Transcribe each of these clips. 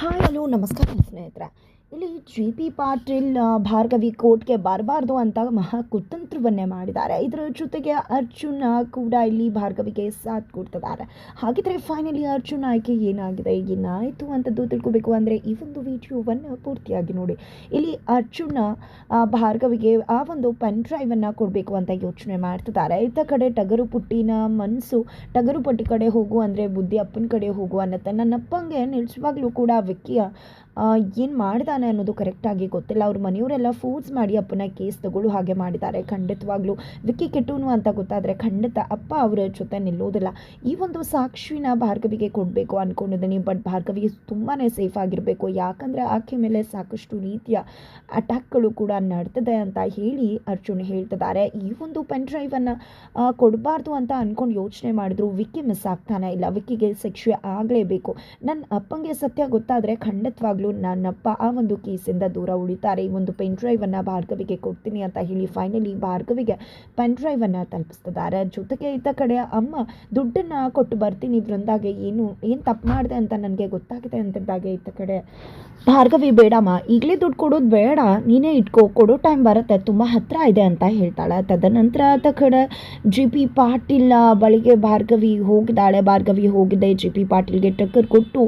Hi, hello, ನಮಸ್ಕಾರ ಸ್ನೇಹಿತರೆ. ಇಲ್ಲಿ ಜಿ ಪಿ ಪಾಟೀಲ್ ಭಾರ್ಗವಿ ಕೋರ್ಟ್ಗೆ ಬರಬಾರ್ದು ಅಂತ ಮಹಾ ಕುತಂತ್ರವನ್ನೇ ಮಾಡಿದ್ದಾರೆ. ಇದರ ಜೊತೆಗೆ ಅರ್ಜುನ ಕೂಡ ಇಲ್ಲಿ ಭಾರ್ಗವಿಗೆ ಸಾಥ್ ಕೊಡ್ತಿದ್ದಾರೆ. ಹಾಗಿದ್ರೆ ಫೈನಲಿ ಅರ್ಜುನ್ ಆಯ್ಕೆ ಏನಾಗಿದೆ? ಏನಾಯಿತು ಅಂತದ್ದು ತಿಳ್ಕೊಬೇಕು ಅಂದರೆ ಈ ಒಂದು ವಿಡಿಯೋವನ್ನು ಪೂರ್ತಿಯಾಗಿ ನೋಡಿ. ಇಲ್ಲಿ ಅರ್ಜುನ ಭಾರ್ಗವಿಗೆ ಆ ಒಂದು ಪೆನ್ ಡ್ರೈವನ್ನು ಕೊಡಬೇಕು ಅಂತ ಯೋಚನೆ ಮಾಡ್ತಿದ್ದಾರೆ. ಇತ್ತ ಕಡೆ ಟಗರು ಪುಟ್ಟಿನ ಮನಸ್ಸು ಟಗರು ಪಟ್ಟಿ ಕಡೆ ಹೋಗು ಅಂದರೆ ಬುದ್ಧಿ ಅಪ್ಪನ ಕಡೆ ಹೋಗು ಅನ್ನತ್ತೆ ನನ್ನ ಅಪ್ಪಂಗೆ ನಿಜವಾಗ್ಲೂ ಕೂಡ विक्किया हाँ। ಏನು ಮಾಡಿದಾನೆ ಅನ್ನೋದು ಕರೆಕ್ಟಾಗಿ ಗೊತ್ತಿಲ್ಲ. ಅವ್ರ ಮನೆಯವರೆಲ್ಲ ಫೋರ್ಸ್ ಮಾಡಿ ಅಪ್ಪನ ಕೇಸ್ ತಗೊಳ್ಳೋ, ಹಾಗೆ ಮಾಡಿದ್ದಾರೆ. ಖಂಡಿತವಾಗ್ಲೂ ವಿಕ್ಕಿ ಕೆಟ್ಟೂನು ಅಂತ ಗೊತ್ತಾದರೆ ಖಂಡಿತ ಅಪ್ಪ ಅವರ ಜೊತೆ ನಿಲ್ಲೋದಿಲ್ಲ. ಈ ಒಂದು ಸಾಕ್ಷಿನ ಭಾರ್ಗವಿಗೆ ಕೊಡಬೇಕು ಅಂದ್ಕೊಂಡಿದ್ದೀನಿ ಬಟ್ ಭಾರ್ಗವಿ ತುಂಬಾ ಸೇಫ್ ಆಗಿರಬೇಕು. ಯಾಕಂದರೆ ಆಕೆ ಮೇಲೆ ಸಾಕಷ್ಟು ರೀತಿಯ ಅಟ್ಯಾಕ್ಗಳು ಕೂಡ ನಡ್ತದೆ ಅಂತ ಹೇಳಿ ಅರ್ಜುನ್ ಹೇಳ್ತಿದ್ದಾರೆ. ಈ ಒಂದು ಪೆನ್ ಡ್ರೈವನ್ನು ಕೊಡಬಾರ್ದು ಅಂತ ಅಂದ್ಕೊಂಡು ಯೋಚನೆ ಮಾಡಿದ್ರು. ವಿಕ್ಕಿ ಮಿಸ್ ಆಗ್ತಾನೆ ಇಲ್ಲ. ವಿಕ್ಕಿಗೆ ಶಿಕ್ಷೆ ಆಗಲೇಬೇಕು. ನನ್ನ ಅಪ್ಪಂಗೆ ಸತ್ಯ ಗೊತ್ತಾದರೆ ಖಂಡಿತವಾಗ್ಲೂ ನನ್ನಪ್ಪ ಆ ಒಂದು ಕೇಸಿಂದ ದೂರ ಉಳಿತಾರೆ. ಈ ಒಂದು ಪೆನ್ ಡ್ರೈವನ್ನು ಭಾರ್ಗವಿಗೆ ಕೊಡ್ತೀನಿ ಅಂತ ಹೇಳಿ ಫೈನಲಿ ಭಾರ್ಗವಿಗೆ ಪೆನ್ ಡ್ರೈವನ್ನು ತಲುಪಿಸ್ತಿದ್ದಾರೆ. ಜೊತೆಗೆ ಇತ್ತ ಕಡೆ ಅಮ್ಮ, ದುಡ್ಡನ್ನು ಕೊಟ್ಟು ಬರ್ತೀನಿ ವೃಂದಾಗೆ, ಏನು ಏನು ತಪ್ಪು ಮಾಡಿದೆ ಅಂತ ನನಗೆ ಗೊತ್ತಾಗಿದೆ ಅಂತಿದ್ದಾಗೆ ಇತ್ತ ಕಡೆ. ಭಾರ್ಗವಿ, ಬೇಡಮ್ಮ, ಈಗಲೇ ದುಡ್ಡು ಕೊಡೋದು ಬೇಡ, ನೀನೇ ಇಟ್ಕೋ, ಕೊಡೋ ಟೈಮ್ ಬರುತ್ತೆ, ತುಂಬ ಹತ್ತಿರ ಇದೆ ಅಂತ ಹೇಳ್ತಾಳೆ. ತದನಂತರ ಆತ ಕಡೆ ಜಿ ಪಿ ಪಾಟೀಲ್ ಬಳಿಗೆ ಭಾರ್ಗವಿ ಹೋಗಿದ್ದಾಳೆ. ಭಾರ್ಗವಿ ಹೋಗಿದ್ದೆ ಜಿ ಪಿ ಪಾಟೀಲ್ಗೆ ಟಕ್ಕರ್ ಕೊಟ್ಟು,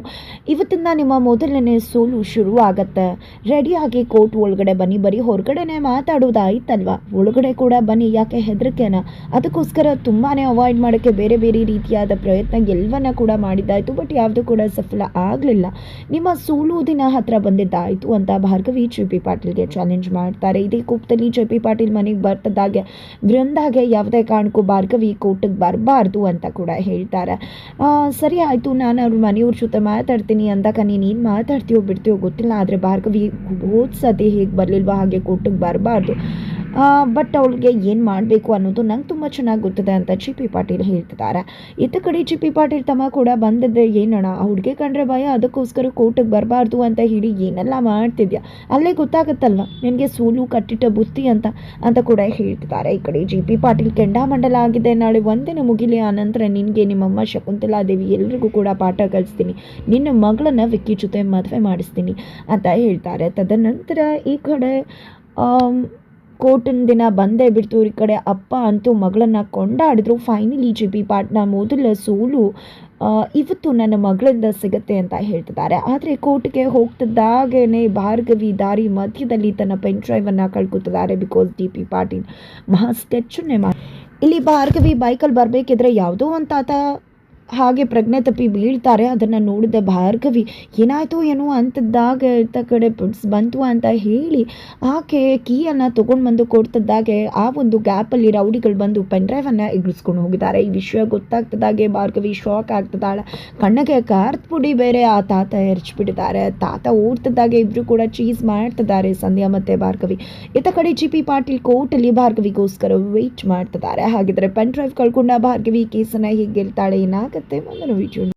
ಇವತ್ತಿಂದ ನಿಮ್ಮ ಮೊದಲನೇ ಸೋಲು ಶುರು ಆಗತ್ತೆ ರೆಡಿಯಾಗಿ ಕೋರ್ಟ್ ಒಳಗಡೆ ಬನ್ನಿ, ಬರೀ ಹೊರಗಡೆನೆ ಮಾತಾಡೋದಾಯ್ತಲ್ವಾ? ಒಳಗಡೆ ಕೂಡ ಬನ್ನಿ, ಯಾಕೆ ಹೆದರಿಕೆನ? ಅದಕ್ಕೋಸ್ಕರ ತುಂಬಾ ಅವಾಯ್ಡ್ ಮಾಡೋಕ್ಕೆ ಬೇರೆ ಬೇರೆ ರೀತಿಯಾದ ಪ್ರಯತ್ನ ಎಲ್ಲವನ್ನ ಕೂಡ ಮಾಡಿದ್ದಾಯ್ತು ಬಟ್ ಯಾವುದು ಕೂಡ ಸಫಲ ಆಗಲಿಲ್ಲ. ನಿಮ್ಮ ಸೋಲು ದಿನ ಹತ್ರ ಬಂದಿದ್ದಾಯ್ತು ಅಂತ ಭಾರ್ಗವಿ ಜೆ ಪಿ ಪಾಟೀಲ್ಗೆ ಚಾಲೆಂಜ್ ಮಾಡ್ತಾರೆ. ಇದೇ ಕೋಪದಲ್ಲಿ ಜೆ ಪಿ ಪಾಟೀಲ್ ಮನೆಗೆ ಬರ್ತದಾಗೆ, ವೃಂದಾಗೆ ಯಾವುದೇ ಕಾರಣಕ್ಕೂ ಭಾರ್ಗವಿ ಕೋರ್ಟಿಗೆ ಬರಬಾರ್ದು ಅಂತ ಕೂಡ ಹೇಳ್ತಾರೆ. ಸರಿ ಆಯಿತು, ನಾನು ಅವ್ರ ಮನೆಯವ್ರ ಜೊತೆ ಮಾತಾಡ್ತೀನಿ ಅಂದಾಗ ನೀನು ಏನು ಮಾತಾಡ್ತೀಯೋ ಬಿಡ್ತೀಯೋ ಗೊತ್ತಿಲ್ಲ ಆದರೆ ಭಾರ್ಗವಿ ಹೋದ ಸತಿ ಹೇಗೆ ಬರಲಿಲ್ವೋ? ಹಾಗೆ ಕೋರ್ಟಿಗೆ ಬರಬಾರ್ದು. ಬಟ್ ಅವಳಿಗೆ ಏನು ಮಾಡಬೇಕು ಅನ್ನೋದು ನಂಗೆ ತುಂಬ ಚೆನ್ನಾಗಿ ಗೊತ್ತಿದೆ ಅಂತ ಜಿ ಪಿ ಪಾಟೀಲ್ ಹೇಳ್ತಿದ್ದಾರೆ. ಇತ್ತ ಕಡೆ ಜಿ ಪಿ ಪಾಟೀಲ್ ತಮ್ಮ ಕೂಡ ಬಂದಿದ್ದೆ ಏನಣ್ಣ ಹುಡುಗಿ ಕಂಡ್ರೆ ಭಯ, ಅದಕ್ಕೋಸ್ಕರ ಕೋರ್ಟಿಗೆ ಬರಬಾರ್ದು ಅಂತ ಹೇಳಿ ಏನೆಲ್ಲ ಮಾಡ್ತಿದ್ಯಾ? ಅಲ್ಲೇ ಗೊತ್ತಾಗುತ್ತಲ್ಲ ನಿನಗೆ ಸೋಲು, ಕಟ್ಟಿಟ್ಟ ಬುತ್ತಿ ಅಂತ ಅಂತ ಕೂಡ ಹೇಳ್ತಿದ್ದಾರೆ ಈ ಕಡೆ ಜಿ ಪಿ ಪಾಟೀಲ್. ಕೆಂಡಾಮಂಡಲ ಆಗಿದೆ, ನಾಳೆ ಒಂದಿನ ಮುಗಿಲಿ, ಆ ನಂತರ ನಿನಗೆ ನಿಮ್ಮಮ್ಮ ಶಕುಂತಲಾದೇವಿ ಎಲ್ರಿಗೂ ಕೂಡ ಪಾಠ ಕಲಿಸ್ತೀನಿ. ನಿನ್ನ ಮಗಳನ್ನ ವಿಕ್ಕಿ ಜೊತೆ ಮದುವೆ ಮಾಡಿಸ್ತೀನಿ ಅಂತ ಹೇಳ್ತಾರೆ. ತದನಂತರ ಈ ಕಡೆ ಕೋರ್ಟಿನ ದಿನ ಬಂದೇ ಬಿಡ್ತು. ಈ ಕಡೆ ಅಪ್ಪ ಅಂತೂ ಮಗಳನ್ನು ಕೊಂಡಾಡಿದ್ರು. ಫೈನಲಿ ಜಿ ಪಿ ಪಾಟ್ನ ಮೊದಲ ಸೋಲು ಇವತ್ತು ನನ್ನ ಮಗಳಿಂದ ಸಿಗುತ್ತೆ ಅಂತ ಹೇಳ್ತಿದ್ದಾರೆ. ಆದರೆ ಕೋರ್ಟ್ಗೆ ಹೋಗ್ತಿದ್ದಾಗೇನೆ ಭಾರ್ಗವಿ ದಾರಿ ಮಧ್ಯದಲ್ಲಿ ತನ್ನ ಪೆನ್ ಡ್ರೈವನ್ನು ಕಳ್ಕೊತಿದ್ದಾರೆ ಬಿಕಾಸ್ ಡಿ ಪಿ ಪಾಟೀಲ್ ಮಹಾ ಸ್ಕೆಚ್ಚನ್ನೇ ಮಾಡಿ ಇಲ್ಲಿ ಭಾರ್ಗವಿ ಬೈಕಲ್ಲಿ ಬರಬೇಕಿದ್ರೆ ಯಾವುದೋ ಒಂದು ತಾತ ಹಾಗೆ ಪ್ರಜ್ಞೆ ತಪ್ಪಿ ಬೀಳ್ತಾರೆ. ಅದನ್ನು ನೋಡಿದ ಭಾರ್ಗವಿ, ಏನಾಯಿತು ಏನೋ ಅಂತಿದ್ದಾಗ ಇತ್ತ ಕಡೆ ಪುಡ್ಸ್ ಬಂತು ಅಂತ ಹೇಳಿ ಆಕೆ ಕೀಯನ್ನು ತೊಗೊಂಡು ಬಂದು ಕೊಡ್ತದ್ದಾಗೆ ಆ ಒಂದು ಗ್ಯಾಪಲ್ಲಿ ರೌಡಿಗಳು ಬಂದು ಪೆನ್ ಡ್ರೈವನ್ನು ಎಗ್ರಿಸ್ಕೊಂಡು ಹೋಗಿದ್ದಾರೆ. ಈ ವಿಷಯ ಗೊತ್ತಾಗ್ತದಾಗೆ, ಭಾರ್ಗವಿ ಶಾಕ್ ಆಗ್ತದಾಳೆ. ಕಣ್ಣಗೆ ಕಾರ್ತ್ ಪುಡಿ ಬೇರೆ ಆ ತಾತ ಎರಚ್ಬಿಟ್ಟಿದ್ದಾರೆ. ತಾತ ಓಡ್ತಿದ್ದಾಗೆ ಇಬ್ಬರು ಕೂಡ ಚೀಸ್ ಮಾಡ್ತಿದ್ದಾರೆ ಸಂಧ್ಯಾ ಮತ್ತು ಭಾರ್ಗವಿ. ಇತ್ತ ಕಡೆ ಜಿ ಪಿ ಪಾಟೀಲ್ ಕೋರ್ಟಲ್ಲಿ ಭಾರ್ಗವಿಗೋಸ್ಕರ ವೆಯ್ಟ್ ಮಾಡ್ತಿದ್ದಾರೆ. ಹಾಗಿದ್ರೆ ಪೆನ್ ಡ್ರೈವ್ ಕಳ್ಕೊಂಡ ಭಾರ್ಗವಿ ಕೇಸನ್ನು ಹೀಗೆ ಗೆಲ್ತಾಳೆ करते हैं मतलब, मैं